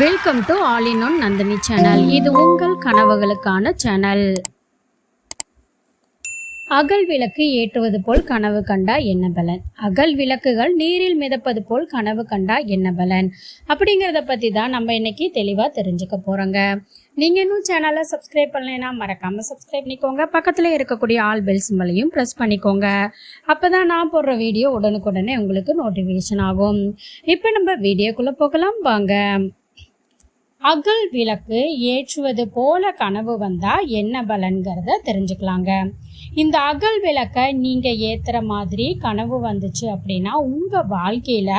Welcome to all in one Nandini channel இது உங்கள் கனவுகளுக்கான channel அகல் விளக்கு ஏற்றுவது போல் கனவு கண்டா என்ன பலன்? அகல் விளக்குகள் நீரில் மிதப்பது போல் கனவு கண்டா என்ன பலன்? அப்படிங்கிறத பற்றி தான் நம்ம இன்னைக்கு தெளிவாக தெரிஞ்சுக்க போகிறோங்க நீங்கள் இன்னும் சேனலை சப்ஸ்கிரைப் பண்ணலைன்னா மறக்காமல் சப்ஸ்கிரைப் பண்ணிக்கோங்க. பக்கத்தில் இருக்கக்கூடிய ஆல் பெல் சிம்பலையும் ப்ரெஸ் பண்ணிக்கோங்க. அப்போ தான் நான் போடுற வீடியோ உடனுக்குடனே உங்களுக்கு நோட்டிஃபிகேஷன் ஆகும். இப்போ நம்ம வீடியோக்குள்ளே போகலாம். வாங்க. அகல் விளக்கு ஏற்றுவது போல கனவு வந்தா என்ன பலன்கிறத தெரிஞ்சுக்கலாங்க. இந்த அகல் விளக்கை நீங்க ஏத்துற மாதிரி கனவு வந்துச்சு அப்படின்னா உங்க வாழ்க்கையில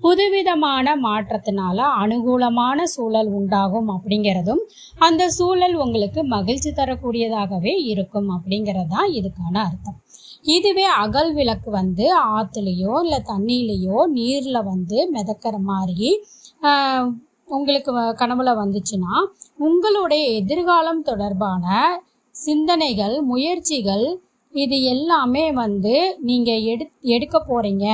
புதுவிதமான மாற்றத்தினால அனுகூலமான சூழல் உண்டாகும் அப்படிங்கிறதும் அந்த சூழல் உங்களுக்கு மகிழ்ச்சி தரக்கூடியதாகவே இருக்கும் அப்படிங்கிறது தான் இதுக்கான அர்த்தம். இதுவே அகல் விளக்கு வந்து ஆற்றுலையோ இல்லை தண்ணியிலையோ நீரில் வந்து மிதக்கிற மாதிரி உங்களுக்கு வ- கனவுல வந்துச்சுன்னா உங்களுடைய எதிர்காலம் தொடர்பான சிந்தனைகள் முயற்சிகள் இது எல்லாமே வந்து நீங்கள் எடு எடுக்க போகிறீங்க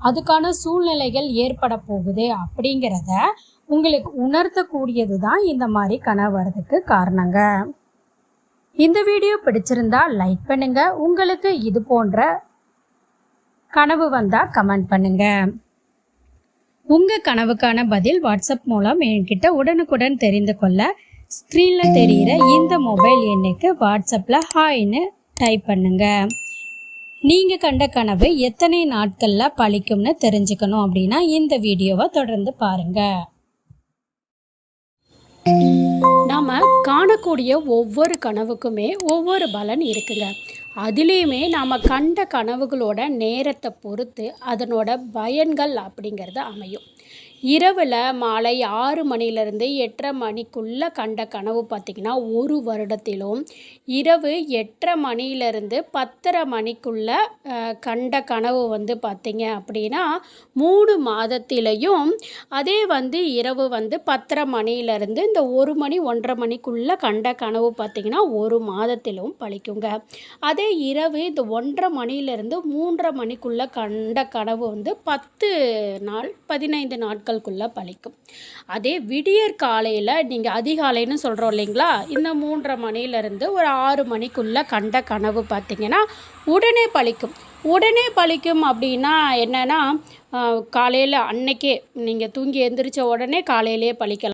அதுக்கான சூழ்நிலைகள் ஏற்பட போகுது அப்படிங்கிறத உங்களுக்கு உணர்த்தக்கூடியது தான் இந்த மாதிரி கனவு வர்றதுக்கு காரணங்க. இந்த வீடியோ பிடிச்சிருந்தா லைக் பண்ணுங்க. உங்களுக்கு இது போன்ற கனவு வந்தால் கமெண்ட் பண்ணுங்கள் உங்கள் கனவுக்கான பதில் வாட்ஸ்அப் மூலம் என்கிட்ட உடனுக்குடன் தெரிந்து கொள்ள ஸ்க்ரீனில் தெரிகிற இந்த மொபைல் எண்ணுக்கு வாட்ஸ்அப்பில் ஹாய்னு டைப் பண்ணுங்க. நீங்கள் கண்ட கனவு எத்தனை நாட்களில் பழிக்கும்னு தெரிஞ்சுக்கணும் அப்படின்னா இந்த வீடியோவை தொடர்ந்து பாருங்கள் நாம் காணக்கூடிய ஒவ்வொரு கனவுக்குமே ஒவ்வொரு பலன் இருக்குங்க. அதுலேயுமே நாம் கண்ட கனவுகளோட நேரத்தை பொறுத்து அதனோட பயன்கள் அப்படிங்கிறது அமையும். இரவில் மாலை ஆறு மணிலேருந்து எட்டரை மணிக்குள்ளே கண்ட கனவு பார்த்திங்கன்னா ஒரு வருடத்திலும். இரவு எட்டரை மணியிலேருந்து பத்தரை மணிக்குள்ளே கண்ட கனவு வந்து பார்த்திங்க அப்படின்னா மூணு மாதத்திலையும். அதே வந்து இரவு வந்து பத்தரை மணியிலேருந்து இந்த ஒரு மணி ஒன்றரை மணிக்குள்ளே கண்ட கனவு பார்த்திங்கன்னா ஒரு மாதத்திலும் பழிக்குங்க. அதே இரவு இந்த ஒன்றரை மணியிலேருந்து மூன்றரை மணிக்குள்ளே கண்ட கனவு வந்து பத்து நாள் பதினைந்து நாட்கள் நாட்களுக்குள்ளே பழிக்கும். அதே விடியற் காலையில் நீங்கள் அதிகாலைன்னு சொல்கிறோம் இல்லைங்களா? இந்த மூன்றரை மணிலேருந்து ஒரு ஆறு மணிக்குள்ளே கண்ட கனவு பார்த்திங்கன்னா உடனே பழிக்கும். உடனே பழிக்கும் அப்படின்னா என்னென்னா காலையில் அன்னைக்கே நீங்கள் தூங்கி எந்திரிச்ச உடனே காலையிலேயே பழிக்கலாம்.